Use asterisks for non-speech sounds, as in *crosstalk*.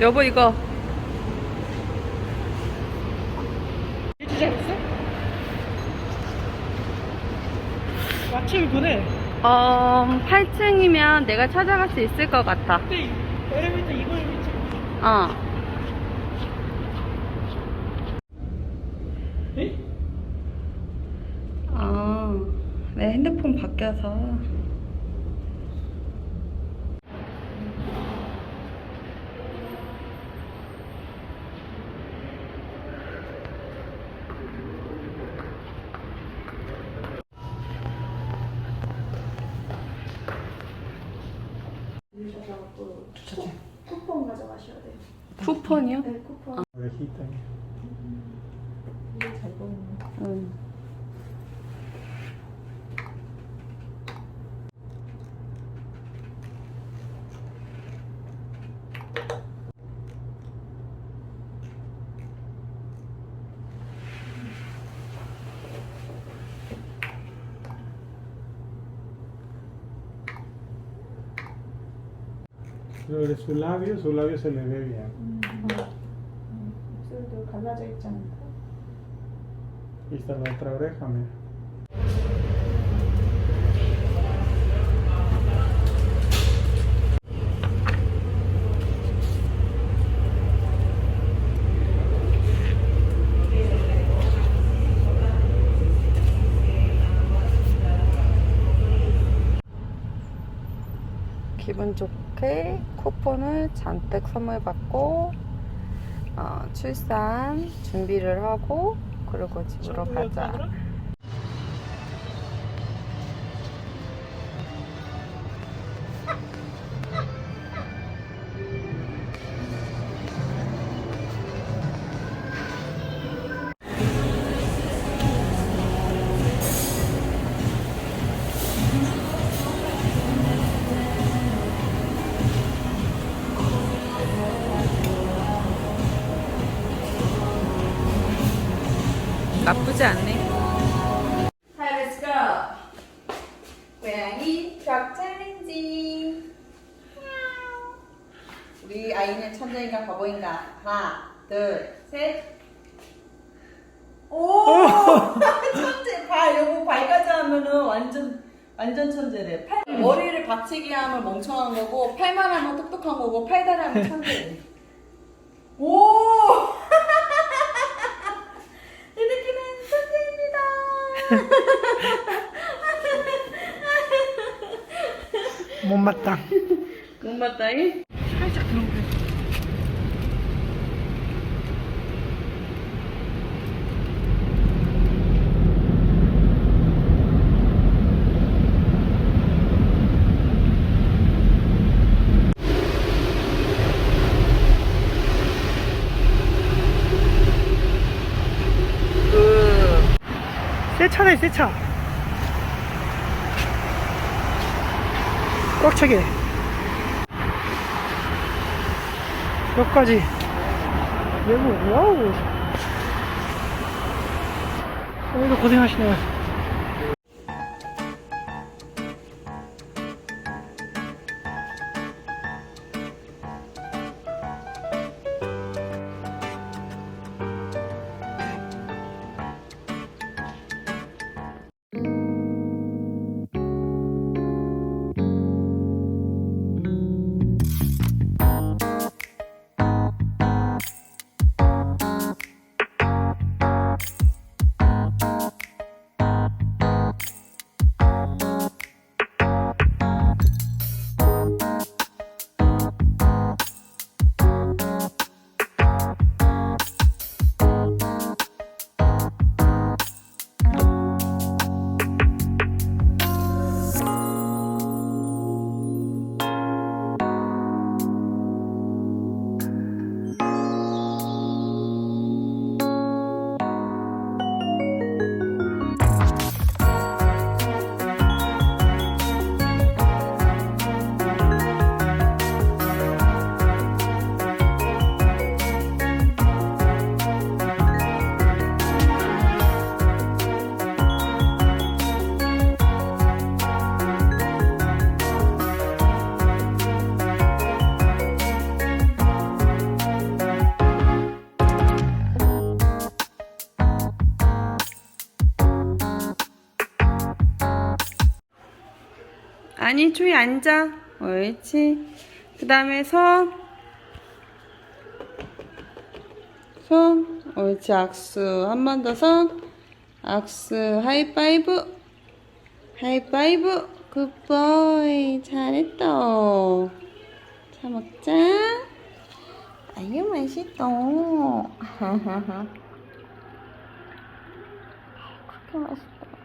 여보 이거 일주 잘했어? 아침에 보내. 어 8층이면 내가 찾아갈 수 있을 것 같아. 근데 엘리베이터 이거 엘리베이터. 어. 에? 아, 내 핸드폰 바뀌어서. 주차장. 쿠폰 가져가셔야 돼요. 쿠폰이요? 네, 쿠폰. Ovejita. 잘 보이네. 응. Pero de su labio, su labio se le ve bien. 목소리도 갈라져 있잖아요. Y está la otra oreja, mira. 기분 좋 게 쿠폰을 잔뜩 선물 받고 어, 출산 준비를 하고 그리고 집으로 가자. 나쁘지 않네. Hi, let's go. 고양이 벽 챌린지. 우리 아이는 천재인가 바보인가? 하나, 둘, 셋. 오! *laughs* 천재 발 여보 발까지 하면은 완전 완전 천재래. 팔, 머리를 받치게 하면 멍청한 거고 팔만 하면 똑똑한 거고 팔다리 하면 천재래. 오! 이렇게는 천재입니다. 못맞다. 못 맞다이? 살짝 들어오래. 새 차네, 새 차. 꽉 차게. 여기까지. 예고 와우. 오늘도 고생하시네요. 아니, 초이 앉아. 옳지. 그 다음에 손. 손. 옳지, 악수. 한 번 더 손. 악수. 하이파이브. 하이파이브. 굿보이. 잘했다. 자, 먹자. 아유, 맛있다. *laughs* 그렇게 맛있다.